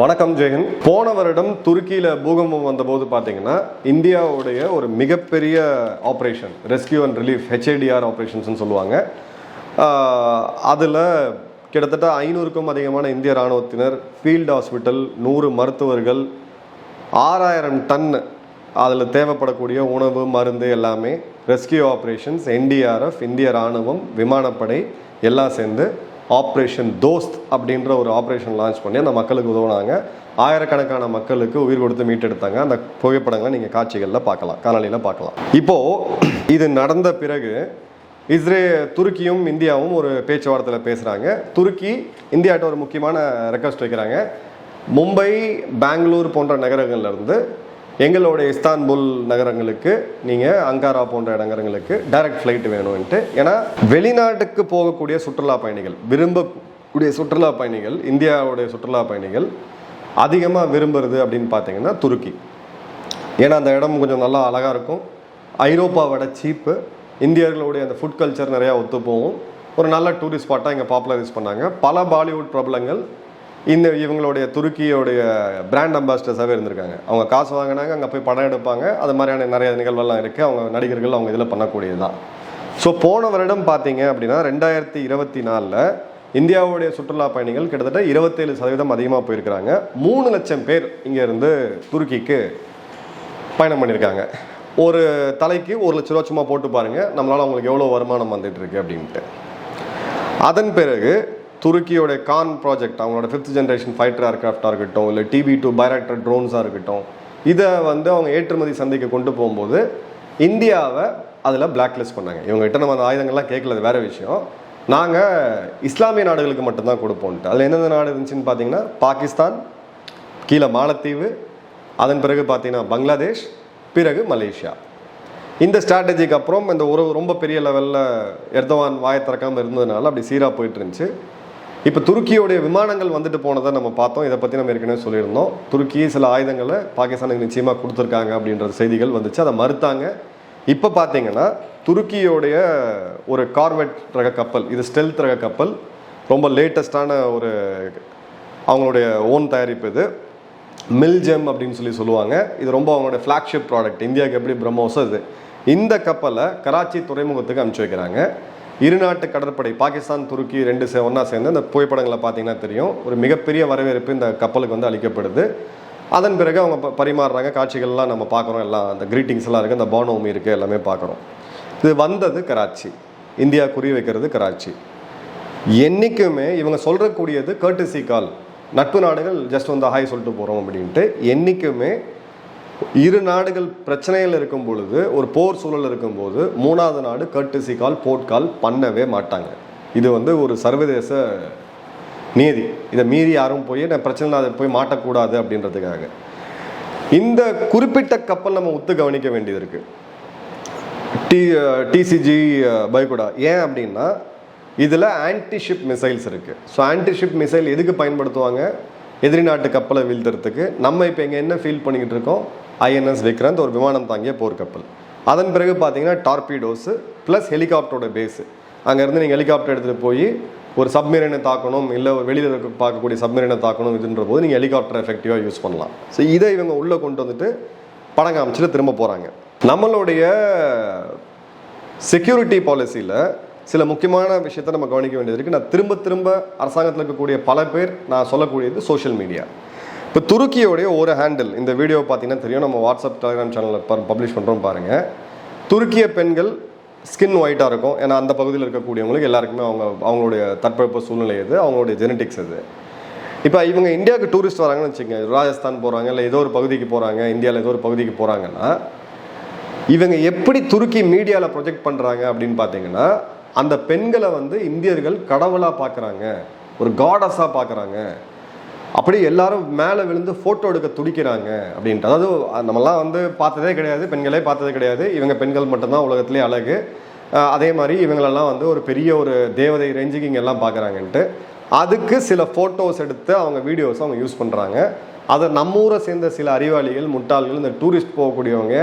வணக்கம் ஜெயன். போன வருடம் துருக்கியில் பூகம்பம் வந்தபோது பார்த்தீங்கன்னா இந்தியாவுடைய ஒரு மிகப்பெரிய operation rescue and relief HADR ஆப்ரேஷன்ஸ்னு சொல்லுவாங்க. அதில் கிட்டத்தட்ட ஐநூறுக்கும் அதிகமான இந்திய இராணுவத்தினர் ஃபீல்டு ஹாஸ்பிட்டல் நூறு மருத்துவர்கள் ஆறாயிரம் டன் அதில் தேவைப்படக்கூடிய உணவு மருந்து எல்லாமே ரெஸ்கியூ ஆப்ரேஷன்ஸ் என்டிஆர்எஃப் இந்திய இராணுவம் விமானப்படை எல்லாம் சேர்ந்து ஆப்ரேஷன் தோஸ்த் அப்படின்ற ஒரு ஆப்ரேஷன் லான்ச் பண்ணி அந்த மக்களுக்கு உதவுனாங்க. ஆயிரக்கணக்கான மக்களுக்கு உயிர் கொடுத்து மீட்டெடுத்தாங்க. அந்த புகைப்படங்களை நீங்கள் காட்சிகளில் பார்க்கலாம். காணொலியில் பார்க்கலாம். இப்போது இது நடந்த பிறகு இஸ்ரே துருக்கியும் இந்தியாவும் ஒரு பேச்சுவார்த்தையில் பேசுகிறாங்க துருக்கி இந்தியாட்ட ஒரு முக்கியமான ரெக்வஸ்ட் வைக்கிறாங்க. மும்பை பெங்களூர் போன்ற நகரங்கள்லேருந்து எங்களுடைய இஸ்தான்புல் நகரங்களுக்கு நீங்கள் அங்காரா போன்ற நகரங்களுக்கு டைரக்ட் ஃப்ளைட் வேணும்ன்ட்டு. ஏன்னா வெளிநாட்டுக்கு போகக்கூடிய சுற்றுலா பயணிகள் விரும்பக்கூடிய சுற்றுலா பயணிகள் இந்தியாவுடைய சுற்றுலா பயணிகள் அதிகமாக விரும்புறது அப்படின்னு பார்த்தீங்கன்னா துருக்கி. ஏன்னா அந்த இடம் கொஞ்சம் நல்லா அழகாக இருக்கும். ஐரோப்பாவோட சீப்பு. இந்தியர்களுடைய அந்த ஃபுட் கல்ச்சர் நிறையா ஒத்து போகும் ஒரு நல்ல டூரிஸ்ட் ஸ்பாட்டாக இங்கே பாப்புலரைஸ் பண்ணாங்க. பல பாலிவுட் பிரபலங்கள் இந்த இவங்களுடைய துருக்கியோடைய பிராண்ட் அம்பாசிடர்ஸாகவே இருந்திருக்காங்க. அவங்க காசு வாங்கினாங்க அங்கே போய் படம் எடுப்பாங்க. அது மாதிரியான நிறைய நிகழ்வெல்லாம் இருக்குது அவங்க நடிகர்கள் அவங்க இதில் பண்ணக்கூடியது தான் ஸோ போன வருடம் பார்த்தீங்க அப்படின்னா ரெண்டாயிரத்தி இருபத்தி நாலில் இந்தியாவுடைய சுற்றுலா பயணிகள் கிட்டத்தட்ட இருபத்தேழு சதவீதம் அதிகமாக போயிருக்கிறாங்க. மூணு லட்சம் பேர் இங்கேருந்து துருக்கிக்கு பயணம் பண்ணியிருக்காங்க. ஒரு தலைக்கு ஒரு லட்ச ரூபா சும்மா போட்டு பாருங்கள் நம்மளால் அவங்களுக்கு எவ்வளோ வருமானம் வந்துட்டு இருக்கு அப்படின்ட்டு. அதன் பிறகு துருக்கியோட கான் ப்ராஜெக்ட் அவங்களோட ஃபிஃப்த் ஜென்ரேஷன் ஃபைட்டர் ஏர்க்ராஃப்டாக இருக்கட்டும் இல்லை டிபி டூ பைராக்டர் ட்ரோன்ஸாக இருக்கட்டும் இதை வந்து அவங்க ஏற்றுமதி சந்தைக்கு கொண்டு போகும்போது இந்தியாவை அதில் பிளாக் லிஸ்ட் பண்ணாங்க. இவங்க கிட்ட நம்ம அந்த ஆயுதங்கள்லாம் கேட்கல அது வேற விஷயம். நாங்கள் இஸ்லாமிய நாடுகளுக்கு மட்டும்தான் கொடுப்போம்ட்டு. அதில் எந்தெந்த நாடு இருந்துச்சுன்னு பார்த்தீங்கன்னா பாகிஸ்தான் கீழே மாலத்தீவு அதன் பிறகு பார்த்தீங்கன்னா பங்களாதேஷ் பிறகு மலேசியா. இந்த ஸ்ட்ராட்டஜிக்கு அப்புறம் இந்த ஒரு ரொம்ப பெரிய லெவலில் எர்தவான் வாயை திறக்காமல் இருந்ததுனால அப்படி சீராக போயிட்டு இருந்துச்சு. இப்போ துருக்கியோடைய விமானங்கள் வந்துட்டு போனதை நம்ம பார்த்தோம். இதை பற்றி நம்ம ஏற்கனவே சொல்லியிருந்தோம். துருக்கி சில ஆயுதங்களை பாகிஸ்தானுக்கு நிச்சயமாக கொடுத்துருக்காங்க அப்படின்ற செய்திகள் வந்துச்சு. அதை மறுத்தாங்க. இப்போ பார்த்தீங்கன்னா துருக்கியோடைய ஒரு கார்வெட் ரக கப்பல் இது ஸ்டெல்த் ரக கப்பல் ரொம்ப லேட்டஸ்டான ஒரு அவங்களுடைய ஓன் தயாரிப்பு இது. மில்ஜெம் அப்படின்னு சொல்லி சொல்லுவாங்க. இது ரொம்ப அவங்களோட ஃப்ளாக்ஷிப் ப்ராடக்ட் இந்தியாவுக்கு எப்படி பிரம்மோஸோ இது இந்த கப்பலை கராச்சி துறைமுகத்துக்கு அனுப்பிச்சு வைக்கிறாங்க. இருநாட்டு கடற்படை பாகிஸ்தான் துருக்கி ரெண்டு சே ஒன்றா சேர்ந்து அந்த புகைப்படங்களை பார்த்தீங்கன்னா தெரியும். ஒரு மிகப்பெரிய வரவேற்பு இந்த கப்பலுக்கு வந்து அளிக்கப்படுது. அதன் பிறகு அவங்க ப- பரிமாறுறாங்க. காட்சிகள்லாம் நம்ம பார்க்குறோம். எல்லாம் அந்த கிரீட்டிங்ஸ் எல்லாம் இருக்குது அந்த பானோமி இருக்குது எல்லாமே பார்க்குறோம். இது வந்தது கராச்சி. இந்தியா குறி வைக்கிறது கராச்சி. என்றைக்குமே இவங்க சொல்கிறக்கூடியது கர்டிசி கால் நட்பு நாடுகள் ஜஸ்ட் வந்து ஹாய் சொல்லிட்டு போகிறோம் அப்படின்ட்டு. என்றைக்குமே இரு நாடுகள் பிரச்சனையில் இருக்கும் பொழுது ஒரு போர் சூழல் இருக்கும்போது மூணாவது நாடு கட்டுசி கால் போட்கால் பண்ணவே மாட்டாங்க. இது வந்து ஒரு சர்வதேச நீதி. இதை மீறி யாரும் போய் நான் பிரச்சனை அதை போய் மாட்டக்கூடாது அப்படின்றதுக்காக. இந்த குறிப்பிட்ட கப்பல் நம்ம ஒத்து கவனிக்க வேண்டியது இருக்கு. டி டிசிஜி பைகுடா. ஏன் அப்படின்னா இதில் ஆன்டிஷிப் மிசைல்ஸ் இருக்குது ஸோ ஆன்டிஷிப் மிசைல் எதுக்கு பயன்படுத்துவாங்க? எதிரி நாட்டு கப்பலை வீழ்த்துறதுக்கு. நம்ம இப்போ இங்கே என்ன ஃபீல் பண்ணிக்கிட்டு இருக்கோம்? ஐஎன்எஸ் விக்ராந்த் ஒரு விமானம் தாங்கிய போர்க்கப்பல் அதன் பிறகு பார்த்தீங்கன்னா டார்பீடோஸு ப்ளஸ் ஹெலிகாப்டரோட பேஸு அங்கேருந்து நீங்கள் ஹெலிகாப்டர் எடுத்துகிட்டு போய் ஒரு சப்மரீனை தாக்கணும் இல்லை வெளியில் இருக்க பார்க்கக்கூடிய சப்மரீனை தாக்கணும் இதுன்ற போது நீங்கள் ஹெலிகாப்டர் எஃபெக்டிவாக யூஸ் பண்ணலாம். ஸோ இதை இவங்க உள்ளே கொண்டு வந்துட்டு படம் காமிச்சிட்டு திரும்ப போகிறாங்க நம்மளுடைய செக்யூரிட்டி பாலிசியில் சில முக்கியமான விஷயத்தை நம்ம கவனிக்க வேண்டியது இருக்குது நான் திரும்ப திரும்ப அரசாங்கத்தில் இருக்கக்கூடிய பல பேர் நான் சொல்லக்கூடியது சோஷியல் மீடியா இப்போ துருக்கியோடைய ஒரு ஹேண்டில் இந்த வீடியோ பார்த்தீங்கன்னா தெரியும். நம்ம வாட்ஸ்அப் டெலிகிராம் சேனலில் பப்ளிஷ் பண்ணுறோம் பாருங்கள் துருக்கிய பெண்கள் ஸ்கின் ஒயிட்டாக இருக்கும். ஏன்னா அந்த பகுதியில் இருக்கக்கூடியவங்களுக்கு எல்லாருக்குமே அவங்க அவங்களுடைய தட்பவெப்ப சூழ்நிலை இது அவங்களுடைய ஜெனட்டிக்ஸ் இது இப்போ இவங்க இந்தியாவுக்கு டூரிஸ்ட் வராங்கன்னு வச்சுக்கோங்க. ராஜஸ்தான் போகிறாங்க இல்லை ஏதோ ஒரு பகுதிக்கு போகிறாங்க இந்தியாவில் ஏதோ ஒரு பகுதிக்கு போகிறாங்கன்னா இவங்க எப்படி துருக்கி மீடியாவில் ப்ரொஜெக்ட் பண்ணுறாங்க அப்படின்னு பார்த்தீங்கன்னா அந்த பெண்களை வந்து இந்தியர்கள் கடவுளாக பார்க்குறாங்க ஒரு காடஸாக பார்க்குறாங்க அப்படி எல்லாரும் மேலே விழுந்து ஃபோட்டோ எடுக்க துடிக்கிறாங்க அப்படின்ட்டு. அதாவது நம்மலாம் வந்து பார்த்ததே கிடையாது பெண்களே பார்த்ததே கிடையாது. இவங்க பெண்கள் மட்டும்தான் உலகத்திலே அழகு. அதே மாதிரி இவங்களெல்லாம் வந்து ஒரு பெரிய ஒரு தேவதை ரேஞ்சுக்கு இங்கே எல்லாம் பார்க்குறாங்கன்ட்டு. அதுக்கு சில ஃபோட்டோஸ் எடுத்து அவங்க வீடியோஸ் அவங்க யூஸ் பண்ணுறாங்க அதை நம்ம ஊரை சேர்ந்த சில அறிவாளிகள் முட்டாள்கள் இந்த டூரிஸ்ட் போகக்கூடியவங்க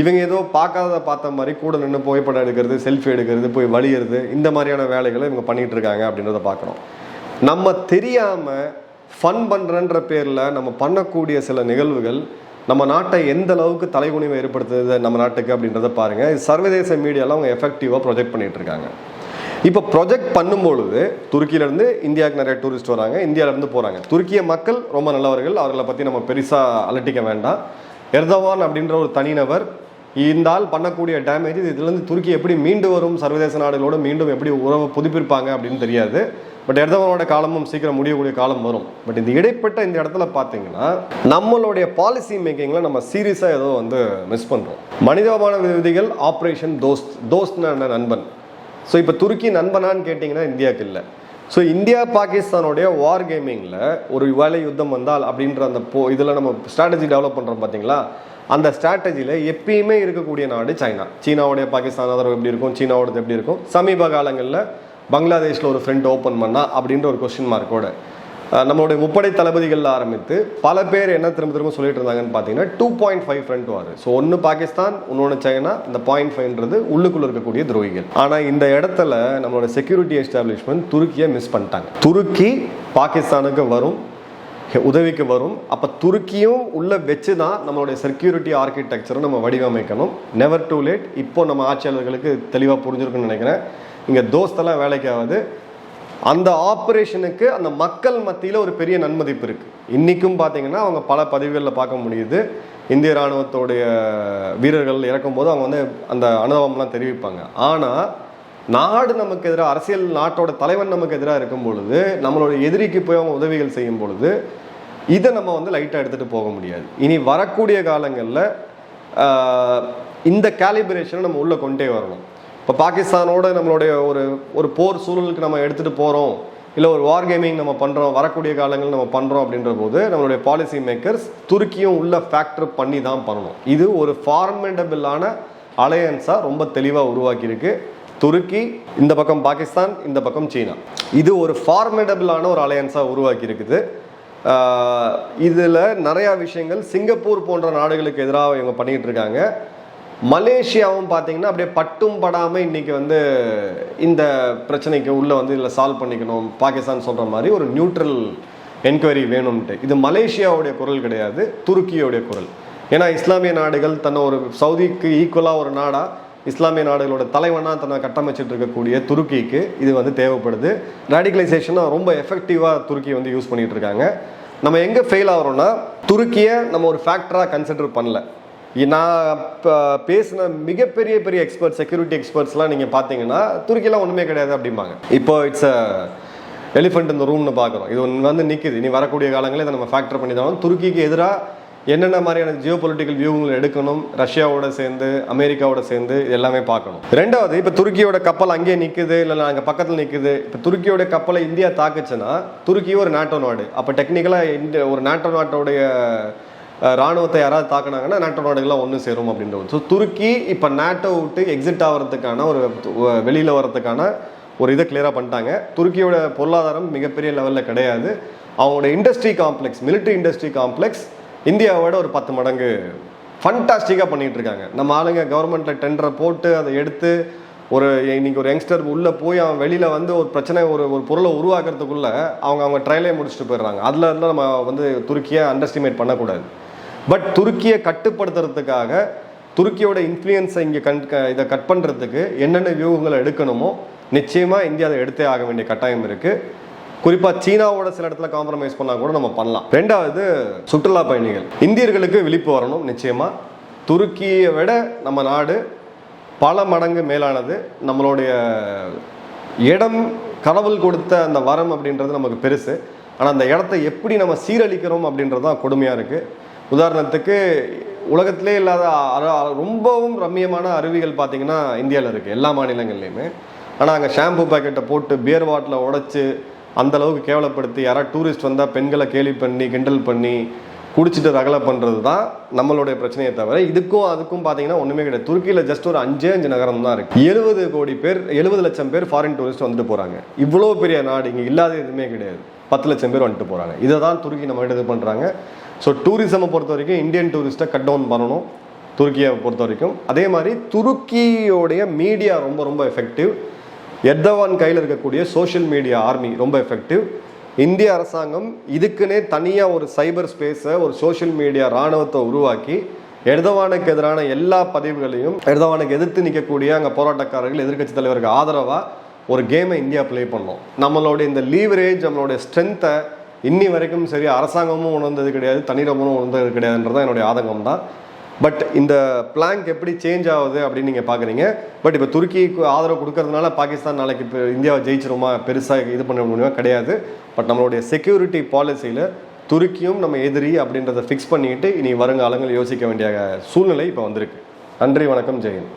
இவங்க ஏதோ பார்க்காத பார்த்த மாதிரி கூட நின்று புகைப்படம் எடுக்கிறது செல்ஃபி எடுக்கிறது போய் வழியிறது இந்த மாதிரியான வேலைகளை இவங்க பண்ணிகிட்டு இருக்காங்க அப்படின்றத பார்க்குறோம். நம்ம தெரியாமல் ஃபன் பண்ணுறன்ற பேரில் நம்ம பண்ணக்கூடிய சில நிகழ்வுகள் நம்ம நாட்டை எந்த அளவுக்கு தலைகுனிவை ஏற்படுத்துது நம்ம நாட்டுக்கு அப்படின்றத பாருங்கள் சர்வதேச மீடியாவில் அவங்க எஃபெக்டிவாக ப்ரொஜெக்ட் பண்ணிகிட்டு இருக்காங்க. இப்போ ப்ரொஜெக்ட் பண்ணும்பொழுது துருக்கியிலேருந்து இந்தியாவுக்கு நிறைய டூரிஸ்ட் வராங்க இந்தியாவிலேருந்து போகிறாங்க துருக்கிய மக்கள் ரொம்ப நல்லவர்கள் அவர்களை பற்றி நம்ம பெருசாக அலட்டிக்க வேண்டாம். எர்தவான் அப்படின்ற ஒரு தனிநபர் இந்த ஆள் பண்ணக்கூடிய டேமேஜ் இதுலேருந்து துருக்கி எப்படி மீண்டு வரும் சர்வதேச நாடுகளோடு மீண்டும் எப்படி உறவு புதுப்பிப்பாங்க அப்படின்னு தெரியாது. பட் எர்தவானோட காலமும் சீக்கிரம் முடியக்கூடிய காலம் வரும். பட் இந்த இடைப்பட்ட இந்த இடத்துல பார்த்தீங்கன்னா நம்மளுடைய பாலிசி மேக்கிங்கில் நம்ம சீரியஸாக ஏதோ வந்து மிஸ் பண்ணுறோம் மனிதமான விதிகள் ஆப்ரேஷன் தோஸ்த் தோஸ்த்னா என்ன? நண்பன். ஸோ இப்போ துருக்கி நண்பனான்னு கேட்டிங்கன்னா இந்தியாவுக்கு இல்லை. ஸோ இந்தியா பாகிஸ்தானுடைய வார் கேமிங்கில் ஒரு வேலை யுத்தம் வந்தால் அப்படின்ற அந்த போ இதில் நம்ம ஸ்ட்ராட்டஜி டெவலப் பண்ணுறோம் பார்த்தீங்களா அந்த ஸ்ட்ராட்டஜியில் எப்பயுமே இருக்கக்கூடிய நாடு சைனா. சீனாவுடைய பாகிஸ்தான் ஆதரவு எப்படி இருக்கும்? சீனாவோடது எப்படி இருக்கும்? சமீப காலங்களில் பங்களாதேஷில் ஒரு ஃப்ரெண்ட் ஓப்பன் பண்ணா அப்படின்ற ஒரு கொஸ்டின் மார்க்கோட நம்மளுடைய முப்படை தளபதிகளில் ஆரம்பித்து பல பேர் என்ன திரும்ப திரும்ப சொல்லிட்டு இருந்தாங்கன்னு பார்த்தீங்கன்னா two point five front war. So ஒன்று பாகிஸ்தான் இன்னொன்று சைனா. இந்த பாயிண்ட் ஃபைவ்ன்றது உள்ளுக்குள்ள இருக்கக்கூடிய துரோகிகள். ஆனால் இந்த இடத்துல நம்மளோட செக்யூரிட்டி எஸ்டாப்ளிஷ்மெண்ட் துருக்கியை மிஸ் பண்ணிட்டாங்க. துருக்கி பாகிஸ்தானுக்கு வரும் உதவிக்கு வரும். அப்போ துருக்கியும் உள்ள வச்சு தான் நம்மளுடைய செக்யூரிட்டி ஆர்கிடெக்சரை நம்ம வடிவமைக்கணும். நெவர் டூ லேட் இப்போ நம்ம ஆட்சியாளர்களுக்கு தெளிவாக புரிஞ்சிருக்குன்னு நினைக்கிறேன். இங்கே தோஸ்தெல்லாம் வேலைக்கு ஆகுது. அந்த ஆப்ரேஷனுக்கு அந்த மக்கள் மத்தியில் ஒரு பெரிய நன்மதிப்பு இருக்குது இன்றைக்கும் பார்த்தீங்கன்னா அவங்க பல பதவிகளில் பார்க்க முடியுது. இந்திய ராணுவத்தோடைய வீரர்கள் இறக்கும்போது அவங்க வந்து அந்த அனுபவம்லாம் தெரிவிப்பாங்க. ஆனால் நாடு நமக்கு எதிராக அரசியல் நாட்டோட தலைவன் நமக்கு எதிராக இருக்கும் பொழுது நம்மளோட எதிரிக்கு போய் அவங்க உதவிகள் செய்யும் பொழுது இதை நம்ம வந்து லைட்டாக எடுத்துகிட்டு போக முடியாது. இனி வரக்கூடிய காலங்களில் இந்த கேலிபரேஷனை நம்ம உள்ளே கொண்டே வரணும். இப்போ பாகிஸ்தானோட நம்மளுடைய ஒரு ஒரு போர் சூழலுக்கு நம்ம எடுத்துகிட்டு போகிறோம் இல்லை ஒரு வார் கேமிங் நம்ம பண்ணுறோம் வரக்கூடிய காலங்கள் நம்ம பண்ணுறோம் அப்படின்ற போது நம்மளுடைய பாலிசி மேக்கர்ஸ் துருக்கியும் உள்ள ஃபேக்டர் பண்ணி தான் பண்ணணும். இது ஒரு ஃபார்மெண்டபிளான அலையன்ஸாக ரொம்ப தெளிவாக உருவாக்கியிருக்கு. துருக்கி இந்த பக்கம் பாகிஸ்தான் இந்த பக்கம் சீனா. இது ஒரு ஃபார்மெடபிளான ஒரு அலையன்ஸாக உருவாக்கி இருக்குது இதில் நிறையா விஷயங்கள் சிங்கப்பூர் போன்ற நாடுகளுக்கு எதிராக இவங்க பண்ணிக்கிட்டு இருக்காங்க. மலேசியாவும் பார்த்தீங்கன்னா அப்படியே பட்டும் படாமல் இன்றைக்கி வந்து இந்த பிரச்சனைக்கு உள்ளே வந்து இதில் சால்வ் பண்ணிக்கணும். பாகிஸ்தான் சொல்கிற மாதிரி ஒரு நியூட்ரல் என்கொயரி வேணும்ன்ட்டு இது மலேசியாவுடைய குரல் கிடையாது துருக்கியோடைய குரல். ஏன்னா இஸ்லாமிய நாடுகள் தன்னை ஒரு சவுதிக்கு ஈக்குவலாக ஒரு நாடாக இஸ்லாமிய நாடுகளோட தலைவனாக தன்னை கட்டமைச்சிட்டு இருக்கக்கூடிய துருக்கிக்கு இது வந்து தேவைப்படுது. ரேடிகலைசேஷனாக ரொம்ப எஃபெக்டிவாக துருக்கி வந்து யூஸ் பண்ணிகிட்டு இருக்காங்க. நம்ம எங்கே ஃபெயில் ஆகிறோம்னா துருக்கியை நம்ம ஒரு ஃபேக்டராக கன்சிடர் பண்ணல. நான் இப்போ பேசின மிகப்பெரிய பெரிய எக்ஸ்பர்ட் செக்யூரிட்டி எக்ஸ்பர்ட்ஸ்லாம் நீங்கள் பார்த்தீங்கன்னா துருக்கிலாம் ஒன்றுமே கிடையாது அப்படிம்பாங்க. இப்போ இட்ஸ் அ எலிஃபெண்ட் இந்த ரூம்னு பார்க்குறோம் இது ஒன்று வந்து நிற்கிது இனி வரக்கூடிய காலங்களில் இதை நம்ம ஃபேக்டர் பண்ணி தான் துருக்கிக்கு எதிராக என்னென்ன மாதிரியான ஜியோ பொலிட்டிக்கல் வியூங்களை எடுக்கணும் ரஷ்யாவோட சேர்ந்து அமெரிக்காவோட சேர்ந்து எல்லாமே பார்க்கணும். ரெண்டாவது இப்போ துருக்கியோட கப்பல் அங்கேயே நிற்குது இல்லை அங்கே பக்கத்தில் நிற்குது இப்போ துருக்கியோட கப்பலை இந்தியா தாக்குச்சுன்னா துருக்கி ஒரு நாட்டோ நாடு. அப்போ டெக்னிக்கலாக இந்த ஒரு நாட்டோ நாட்டோடைய ராணுவத்தை யாராவது தாக்குனாங்கன்னா நாட்டோ நாடுகள்லாம் ஒன்று சேரும் அப்படின்றது ஸோ துருக்கி இப்போ நாட்டோ விட்டு எக்ஸிட் ஆகிறதுக்கான ஒரு வெளியில் வரதுக்கான ஒரு இதை கிளியராக பண்ணிட்டாங்க. துருக்கியோட பொருளாதாரம் மிகப்பெரிய லெவலில் கிடையாது. அவங்களோட industry complex military industry complex இந்தியாவோட ஒரு பத்து மடங்கு ஃபண்டாஸ்டிக்காக பண்ணிகிட்டு இருக்காங்க. நம்ம ஆளுங்க கவர்மெண்ட்டில் டெண்டரை போட்டு அதை எடுத்து ஒரு இன்னைக்கு ஒரு யங்ஸ்டர் உள்ளே போய் அவன் வெளியில் வந்து ஒரு பிரச்சனை ஒரு ஒரு பொருளை உருவாக்குறதுக்குள்ளே அவங்க அவங்க ட்ரையலே முடிச்சுட்டு போயிடுறாங்க. அதில் இருந்தால் நம்ம வந்து துருக்கியை அண்டர்ஸ்டிமேட் பண்ணக்கூடாது. பட் துருக்கியை கட்டுப்படுத்துறதுக்காக துருக்கியோட இன்ஃப்ளூயன்ஸை இங்கே கண் க- இதை கட் பண்ணுறதுக்கு என்னென்ன வியூகங்களை எடுக்கணுமோ நிச்சயமாக இந்தியா அதை எடுத்தே ஆக வேண்டிய கட்டாயம் இருக்குது குறிப்பாக சீனாவோட சில இடத்துல காம்ப்ரமைஸ் பண்ணால் கூட நம்ம பண்ணலாம். ரெண்டாவது சுற்றுலா பயணிகள். இந்தியர்களுக்கு விழிப்பு வரணும் நிச்சயமாக துருக்கியை விட நம்ம நாடு பல மடங்கு மேலானது. நம்மளுடைய இடம் கடவுள் கொடுத்த அந்த வரம் அப்படின்றது நமக்கு பெருசு. ஆனால் அந்த இடத்த எப்படி நம்ம சீரழிக்கிறோம் அப்படின்றது தான் கொடுமையாக இருக்குது உதாரணத்துக்கு உலகத்திலே இல்லாத ரொம்பவும் ரம்மியமான அருவிகள் பார்த்திங்கன்னா இந்தியாவில் இருக்குது எல்லா மாநிலங்கள்லையுமே. ஆனால் அங்கே ஷாம்பு பாக்கெட்டை போட்டு பியர் வாட்டில் உடச்சி அந்த அளவுக்கு கேவலப்படுத்தி யாராவது டூரிஸ்ட் வந்தால் பெண்களை கேலி பண்ணி கிண்டல் பண்ணி குடிச்சிட்டு ரகலை பண்ணுறது தான் நம்மளுடைய பிரச்சனையை தவிர இதுக்கும் அதுக்கும் பார்த்தீங்கன்னா ஒன்றுமே கிடையாது. துருக்கியில் ஜஸ்ட் ஒரு அஞ்சே அஞ்சு நகரம் தான் இருக்குது எழுபது கோடி பேர் எழுபது லட்சம் பேர் ஃபாரின் டூரிஸ்ட் வந்துட்டு போகிறாங்க இவ்வளோ பெரிய நாடு இங்கே இல்லாத எதுவுமே கிடையாது. பத்து லட்சம் பேர் வந்துட்டு போகிறாங்க இதை தான் துருக்கி நம்ம இது பண்ணுறாங்க ஸோ டூரிசமை பொறுத்த வரைக்கும் இந்தியன் டூரிஸ்ட்டை கட் டவுன் பண்ணணும். துருக்கியை பொறுத்த வரைக்கும். அதே மாதிரி துருக்கியோடைய மீடியா ரொம்ப ரொம்ப எஃபெக்டிவ் எர்தவான் கையில் இருக்கக்கூடிய சோஷியல் மீடியா ஆர்மி ரொம்ப எஃபெக்டிவ் இந்திய அரசாங்கம் இதுக்குன்னே தனியாக ஒரு சைபர் ஸ்பேஸை ஒரு சோஷியல் மீடியா ராணுவத்தை உருவாக்கி எர்தவானுக்கு எதிரான எல்லா பதிவுகளையும் எர்தவானுக்கு எதிர்த்து நிற்கக்கூடிய அங்கே போராட்டக்காரர்கள் எதிர்க்கட்சி தலைவருக்கு ஆதரவாக ஒரு கேமை இந்தியா ப்ளே பண்ணோம். நம்மளுடைய இந்த லீவரேஜ் நம்மளுடைய ஸ்ட்ரென்த்தை இன்னி வரைக்கும் சரி அரசாங்கமும் உணர்ந்தது கிடையாது தனிநபரும் உணர்ந்தது கிடையாதுன்றது என்னுடைய ஆதங்கம் தான். பட் இந்த பிளாங்க் எப்படி சேஞ்ச் ஆகுது அப்படின்னு நீங்கள் பார்க்குறீங்க பட் இப்போ துருக்கிக்கு ஆதரவு கொடுக்கறதுனால பாகிஸ்தான் நாளைக்கு இப்போ இந்தியாவை ஜெயிச்சிருமா? பெருசாக இது பண்ண முடியுமா? கிடையாது. பட் நம்மளுடைய செக்யூரிட்டி பாலிசியில் துருக்கியும் நம்ம எதிரி அப்படின்றத ஃபிக்ஸ் பண்ணிக்கிட்டு இனி வருங்காலங்கள் யோசிக்க வேண்டிய சூழ்நிலை இப்போ வந்திருக்கு. நன்றி வணக்கம் ஜெயன்